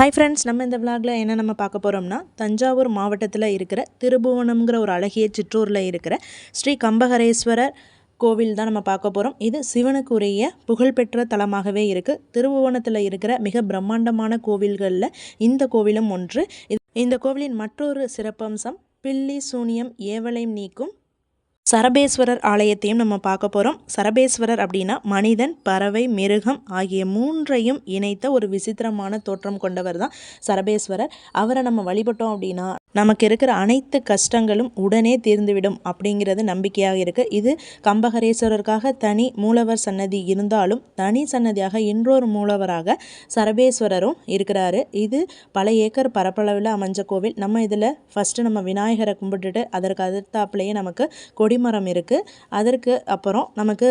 Hi friends நம்ம இந்த விளாகில் என்ன நம்ம பார்க்க போகிறோம்னா தஞ்சாவூர் மாவட்டத்தில் இருக்கிற திருபுவனம்ங்கிற ஒரு அழகிய சிற்றூரில் இருக்கிற ஸ்ரீ கம்பகரேஸ்வரர் கோவில் தான் நம்ம பார்க்க போகிறோம் இது சிவனுக்குரிய புகழ்பெற்ற தலமாகவே இருக்குது திருபுவனத்தில் இருக்கிற மிக பிரம்மாண்டமான கோவில்களில் இந்த கோவிலும் ஒன்று. இந்த கோவிலின் மற்றொரு சிறப்பம்சம் பில்லி சூனியம் ஏவலையும் நீக்கும் சரபேஸ்வரர் ஆலயத்தையும் நம்ம பார்க்க போகிறோம் சரபேஸ்வரர் அப்படின்னா மனிதன் பறவை மிருகம் ஆகிய மூன்றையும் இணைத்த ஒரு விசித்திரமான தோற்றம் கொண்டவர் தான் சரபேஸ்வரர். அவரை நம்ம வழிபட்டோம் அப்படின்னா நமக்கு இருக்கிற அனைத்து கஷ்டங்களும் உடனே தீர்ந்துவிடும் அப்படிங்கிறது நம்பிக்கையாக இருக்குது இது கம்பகரேஸ்வரருக்காக தனி மூலவர் சன்னதி இருந்தாலும் தனி சன்னதியாக இன்னொரு மூலவராக சரபேஸ்வரரும் இருக்கிறாரு. இது பல ஏக்கர் பரப்பளவில் அமைஞ்ச கோவில். நம்ம இதில் ஃபஸ்ட்டு நம்ம விநாயகரை கும்பிட்டுட்டு அதற்கு அடுத்தாப்புலேயே நமக்கு கொடிமரம் இருக்குது அதற்கு அப்புறம் நமக்கு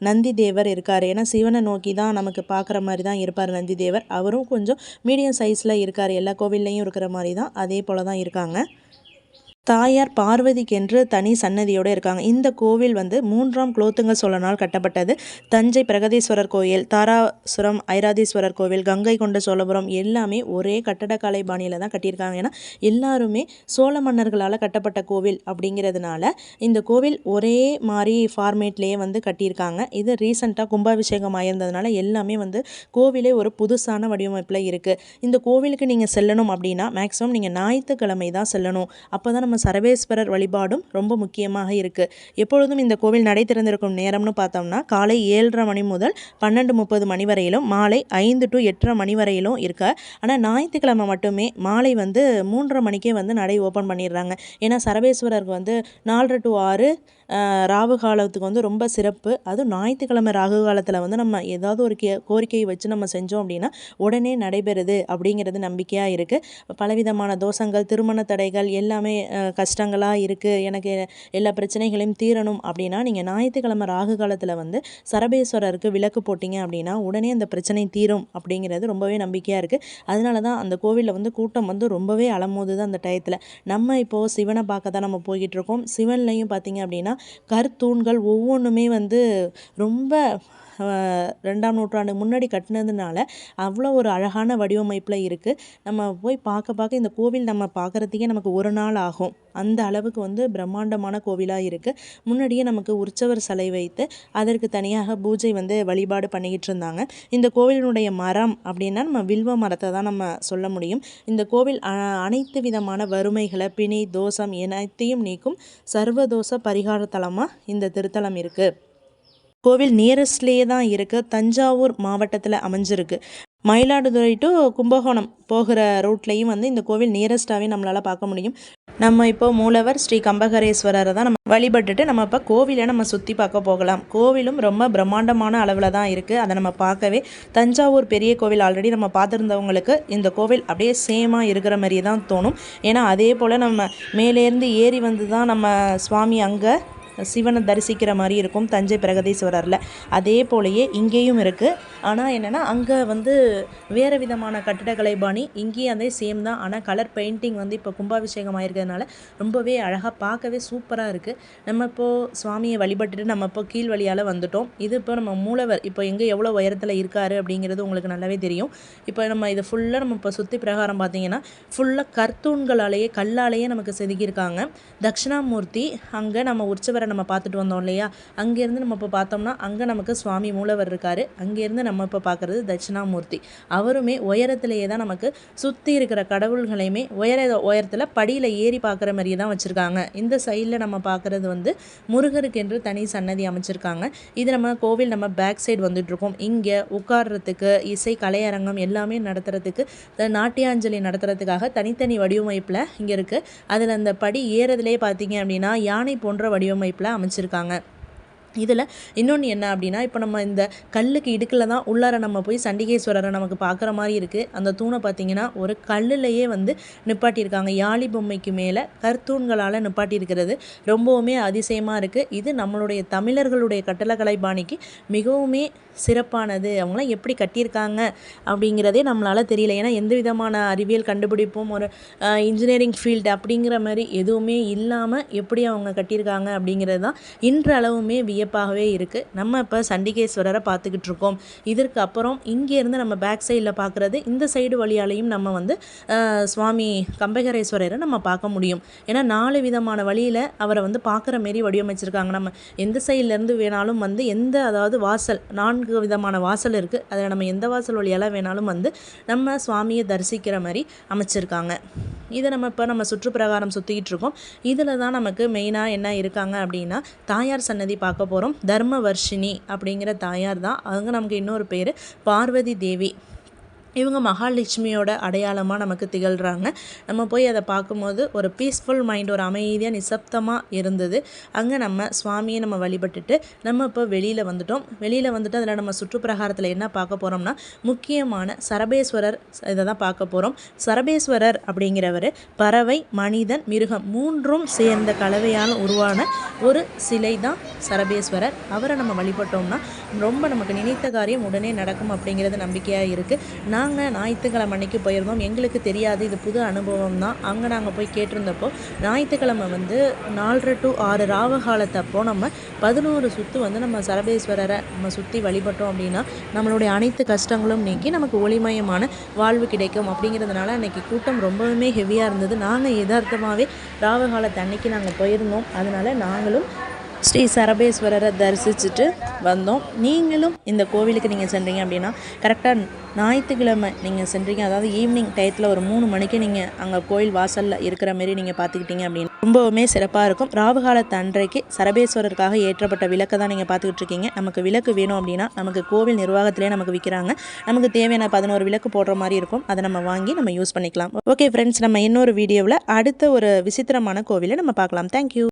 நந்தி தேவர் இருக்கார். ஏன்னா சிவனை நோக்கி தான் நமக்கு பார்க்குற மாதிரி தான் இருப்பார் நந்தி தேவர் அவரும் கொஞ்சம் மீடியம் சைஸில் இருக்கார். எல்லா கோவில்லையும் இருக்கிற மாதிரி தான் அதே போல் தான் இருக்காங்க. தாயார் பார்வதிக்கென்று தனி சன்னதியோடு இருக்காங்க. இந்த கோவில் வந்து மூன்றாம் குலோத்துங்க சோழனால் கட்டப்பட்டது. தஞ்சை பிரகதீஸ்வரர் கோயில் தாராசுரம் ஐராதீஸ்வரர் கோவில் கங்கை கொண்ட சோழபுரம் எல்லாமே ஒரே கட்டடக்கலை பாணியில் தான் கட்டியிருக்காங்க. ஏன்னா எல்லாருமே சோழ மன்னர்களால் கட்டப்பட்ட கோவில் அப்படிங்கிறதுனால இந்த கோவில் ஒரே மாதிரி ஃபார்மேட்லேயே வந்து கட்டியிருக்காங்க. இது ரீசெண்டாக கும்பாபிஷேகம் ஆயிருந்ததுனால எல்லாமே வந்து கோவிலே ஒரு புதுசான வடிவமைப்பில் இருக்குது இந்த கோவிலுக்கு நீங்கள் செல்லணும் அப்படின்னா மேக்ஸிமம் நீங்கள் ஞாயிற்றுக்கிழமை தான் செல்லணும். அப்போ தான் நம்ம சரவேஸ்வரர் வழிபாடும் ரொம்ப முக்கியமாக இருக்குது எப்பொழுதும் இந்த கோவில் நடை திறந்திருக்கும் நேரம்னு பார்த்தோம்னா காலை ஏழரை மணி முதல் பன்னெண்டு முப்பது மணி வரையிலும் மாலை ஐந்து டு எட்டரை மணி வரையிலும் இருக்க. ஆனால் ஞாயிற்றுக்கிழமை மட்டுமே மாலை வந்து மூன்றரை மணிக்கே வந்து நடை ஓப்பன் பண்ணிடுறாங்க. ஏன்னா சரவேஸ்வரருக்கு வந்து நாலரை டு ஆறு ராகு காலத்துக்கு வந்து ரொம்ப சிறப்பு. அதுவும் ஞாயிற்றுக்கிழமை ராகு காலத்தில் வந்து நம்ம ஏதாவது ஒரு கே கோரிக்கையை வச்சு நம்ம செஞ்சோம் அப்படின்னா உடனே நடைபெறுது அப்படிங்கிறது நம்பிக்கையாக இருக்குது பலவிதமான தோஷங்கள் திருமண தடைகள் எல்லாமே கஷ்டங்களாக இருக்குது எனக்கு எல்லா பிரச்சனைகளையும் தீரணும் அப்படின்னா நீங்கள் ஞாயிற்றுக்கிழமை ராகு காலத்தில் வந்து சரபேஸ்வரருக்கு விளக்கு போட்டிங்க அப்படின்னா உடனே அந்த பிரச்சனை தீரும் அப்படிங்கிறது ரொம்பவே நம்பிக்கையாக இருக்குது அதனால தான் அந்த கோவிலில் வந்து கூட்டம் வந்து ரொம்பவே அலமோது அந்த டயத்தில். நம்ம இப்போது சிவனை பார்க்க தான் நம்ம போய்கிட்டு இருக்கோம். சிவன்லையும் பார்த்திங்க அப்படின்னா கருத்தூண்கள் ஒவ்வொன்றுமே வந்து ரொம்ப ரெண்டாம் நூற்றாண்டு முன்னாடி கட்டினதுனால அவ்வளோ ஒரு அழகான வடிவமைப்பில் இருக்குது நம்ம போய் பார்க்க பார்க்க இந்த கோவில் நம்ம பார்க்குறதுக்கே நமக்கு ஒரு நாள் ஆகும். அந்த அளவுக்கு வந்து பிரம்மாண்டமான கோவிலாக இருக்குது முன்னாடியே நமக்கு உற்சவர் சிலை வைத்து அதற்கு தனியாக பூஜை வந்து வழிபாடு பண்ணிக்கிட்டு இருந்தாங்க. இந்த கோவிலினுடைய மரம் அப்படின்னா நம்ம வில்வ மரத்தை தான் நம்ம சொல்ல முடியும். இந்த கோவில் அனைத்து விதமான வறுமைகளை பிணி தோஷம் அனைத்தையும் நீக்கும் சர்வதோஷ பரிகார தலமாக இந்த திருத்தலம் இருக்குது கோவில் நியரஸ்ட்லேயே தான் இருக்குது தஞ்சாவூர் மாவட்டத்தில் அமைஞ்சிருக்கு. மயிலாடுதுறை டு கும்பகோணம் போகிற ரூட்லேயும் வந்து இந்த கோவில் நியரஸ்ட்டாகவே நம்மளால் பார்க்க முடியும். நம்ம இப்போ மூலவர் ஸ்ரீ கம்பகரேஸ்வரரை தான் நம்ம வழிபட்டுட்டு நம்ம இப்போ கோவிலை நம்ம சுற்றி பார்க்க போகலாம். கோவிலும் ரொம்ப பிரம்மாண்டமான அளவில் தான் இருக்குது அதை நம்ம பார்க்கவே தஞ்சாவூர் பெரிய கோவில் ஆல்ரெடி நம்ம பார்த்துருந்தவங்களுக்கு இந்த கோவில் அப்படியே சேமாக இருக்கிற மாதிரியே தான் தோணும். ஏன்னா அதே போல் நம்ம மேலேருந்து ஏறி வந்து தான் நம்ம சுவாமி அங்கே சிவனை தரிசிக்கிற மாதிரி இருக்கும் தஞ்சை பிரகதீஸ்வரரில். அதே போலயே இங்கேயும் இருக்குது ஆனால் என்னென்னா அங்கே வந்து வேறு விதமான கட்டிடக்கலை பாணி இங்கேயும் அதே சேம் தான். ஆனால் கலர் பெயிண்டிங் வந்து இப்போ கும்பாபிஷேகம் ஆயிருக்கிறதுனால ரொம்பவே அழகாக பார்க்கவே சூப்பராக இருக்குது நம்ம இப்போது சுவாமியை வழிபட்டுட்டு நம்ம இப்போ கீழ் வழியால் வந்துட்டோம். இது இப்போ நம்ம மூலவர் இப்போ எங்கே எவ்வளோ உயரத்தில் இருக்கார் அப்படிங்கிறது உங்களுக்கு நல்லாவே தெரியும். இப்போ நம்ம இதை ஃபுல்லாக நம்ம இப்போ சுற்றி பிரகாரம் பார்த்தீங்கன்னா ஃபுல்லாக கர்த்தூன்களாலேயே கல்லாலேயே நமக்கு செதுக்கியிருக்காங்க. தட்சிணாமூர்த்தி அங்கே நம்ம உற்சவரை நம்ம பார்த்துட்டு வந்தோம் இல்லையா? அங்கேருந்து நம்ம இப்போ பார்த்தோம்னா அங்கே நமக்கு சுவாமி மூலவர் இருக்கார். அங்கேருந்து நம்ம இப்போ பார்க்குறது தட்சிணாமூர்த்தி. அவருமே உயரத்திலேயே தான் நமக்கு சுற்றி இருக்கிற கடவுள்களையுமே உயர உயரத்தில் படியில் ஏறி பார்க்குற மாதிரியே தான் வச்சுருக்காங்க. இந்த சைடில் நம்ம பார்க்குறது வந்து முருகருக்கு என்று தனி சன்னதி அமைச்சிருக்காங்க. இது நம்ம கோவில் நம்ம பேக் சைடு வந்துட்டுருக்கோம். இங்கே உட்கார்றதுக்கு இசை கலையரங்கம் எல்லாமே நடத்துறதுக்கு நாட்டியாஞ்சலி நடத்துறதுக்காக தனித்தனி வடிவமைப்பில் இங்கே இருக்குது அதில் அந்த படி ஏறதுலேயே பார்த்தீங்க அப்படின்னா யானை போன்ற வடிவமைப்பு அமைச்சிருக்காங்க. இதில் இன்னொன்று என்ன அப்படின்னா இப்போ நம்ம இந்த கல்லுக்கு இடுக்கில் தான் உள்ளார நம்ம போய் சண்டிகேஸ்வரரை நமக்கு பார்க்குற மாதிரி இருக்குது அந்த தூணை பார்த்திங்கன்னா ஒரு கல்லுலையே வந்து நிப்பாட்டியிருக்காங்க. யாழி பொம்மைக்கு மேலே கற்தூண்களால் நிப்பாட்டியிருக்கிறது. ரொம்பவுமே அதிசயமாக இருக்குது இது நம்மளுடைய தமிழர்களுடைய கட்டளக்கலை பாணிக்கு மிகவுமே சிறப்பானது. அவங்களாம் எப்படி கட்டியிருக்காங்க அப்படிங்கிறதே நம்மளால் தெரியல. ஏன்னா எந்த விதமான அறிவியல் கண்டுபிடிப்பும் ஒரு இன்ஜினியரிங் ஃபீல்டு அப்படிங்கிற மாதிரி எதுவுமே இல்லாமல் எப்படி அவங்க கட்டியிருக்காங்க அப்படிங்கிறது தான் இன்றளவுமே வியப்பு வியப்பாகவே இருக்குது நம்ம இப்போ சண்டிகேஸ்வரரை பார்த்துக்கிட்டு இருக்கோம். இதற்கு அப்புறம் இங்கேருந்து நம்ம பேக் சைடில் பார்க்குறது இந்த சைடு வழியாலையும் நம்ம வந்து சுவாமி கம்பகரேஸ்வரரை நம்ம பார்க்க முடியும். ஏன்னா நாலு விதமான வழியில் அவரை வந்து பார்க்குற மாரி வடிவமைச்சிருக்காங்க நம்ம. எந்த சைட்லேருந்து வேணாலும் வந்து எந்த அதாவது வாசல் நான்கு விதமான வாசல் இருக்குது அதில் நம்ம எந்த வாசல் வழியால் வேணாலும் வந்து நம்ம சுவாமியை தரிசிக்கிற மாதிரி அமைச்சிருக்காங்க. இதை நம்ம இப்போ நம்ம சுற்றுப்பிரகாரம் சுற்றிக்கிட்டு இருக்கோம் இதில் தான் நமக்கு மெயினாக என்ன இருக்காங்க அப்படின்னா தாயார் சன்னதி பார்க்க போகிறோம் தர்மவர்ஷினி அப்படிங்கிற தாயார் தான். அவங்க நமக்கு இன்னொரு பேர் பார்வதி தேவி. இவங்க மகாலட்சுமியோட அடையாளமாக நமக்கு திகழ்கிறாங்க நம்ம போய் அதை பார்க்கும்போது ஒரு பீஸ்ஃபுல் மைண்ட் ஒரு அமைதியாக நிசப்தமாக இருந்தது. அங்கே நம்ம சுவாமியை நம்ம வழிபட்டுட்டு நம்ம இப்போ வெளியில் வந்துட்டோம். வெளியில் வந்துட்டு அதில் நம்ம சுற்றுப்பிரகாரத்தில் என்ன பார்க்க போகிறோம்னா முக்கியமான சரபேஸ்வரர் இதை தான் பார்க்க போகிறோம் சரபேஸ்வரர் அப்படிங்கிறவர் பறவை மனிதன் மிருகம் மூன்றும் சேர்ந்த கலவையால் உருவான ஒரு சிலை தான் சரபேஸ்வரர். அவரை நம்ம வழிபட்டோம்னா ரொம்ப நமக்கு நினைத்த காரியம் உடனே நடக்கும் அப்படிங்கிறது நம்பிக்கையாக இருக்குது நாங்கள் ஞாயிற்றுக்கிழமை அன்னைக்கு போயிருந்தோம். எங்களுக்கு தெரியாது. இது புது அனுபவம் தான். அங்கே நாங்கள் போய் கேட்டிருந்தப்போ ஞாயிற்றுக்கிழமை வந்து நாலரை டு ஆறு ராவ காலத்தப்போ நம்ம பதினோரு சுற்று வந்து நம்ம சரபேஸ்வரரை நம்ம சுற்றி வழிபட்டோம் அப்படின்னா நம்மளுடைய அனைத்து கஷ்டங்களும் நீக்கி நமக்கு ஒளிமயமான வாழ்வு கிடைக்கும் அப்படிங்கிறதுனால அன்றைக்கி கூட்டம் ரொம்பவுமே ஹெவியாக இருந்தது. நாங்கள் யதார்த்தமாகவே ராவ காலத்து அன்னைக்கு நாங்கள் போயிருந்தோம். அதனால் நாங்களும் ஸ்ரீ சரபேஸ்வரரை தரிசிச்சுட்டு வந்தோம். நீங்களும் இந்த கோவிலுக்கு நீங்கள் சென்றீங்க அப்படின்னா கரெக்டாக ஞாயிற்றுக்கிழமை நீங்கள் சென்றீங்க. அதாவது ஈவினிங் டயத்தில் ஒரு மூணு மணிக்கு நீங்கள் அங்கே கோயில் வாசலில் இருக்கிற மாரி நீங்கள் பார்த்துக்கிட்டீங்க அப்படின்னா ரொம்பவுமே சிறப்பாக இருக்கும். ராவு காலத்து அன்றைக்கு சரபேஸ்வரருக்காக ஏற்றப்பட்ட விளக்கை தான் நீங்கள் பார்த்துக்கிட்டு இருக்கீங்க. நமக்கு விளக்கு வேணும் அப்படின்னா நமக்கு கோவில் நிர்வாகத்திலே நமக்கு விற்கிறாங்க நமக்கு தேவையான பதினோரு விளக்கு போடுற மாதிரி இருக்கும். அதை நம்ம வாங்கி நம்ம யூஸ் பண்ணிக்கலாம். ஓகே ஃப்ரெண்ட்ஸ் நம்ம இன்னொரு வீடியோவில் அடுத்த ஒரு விசித்திரமான கோவிலை நம்ம பார்க்கலாம். தேங்க்யூ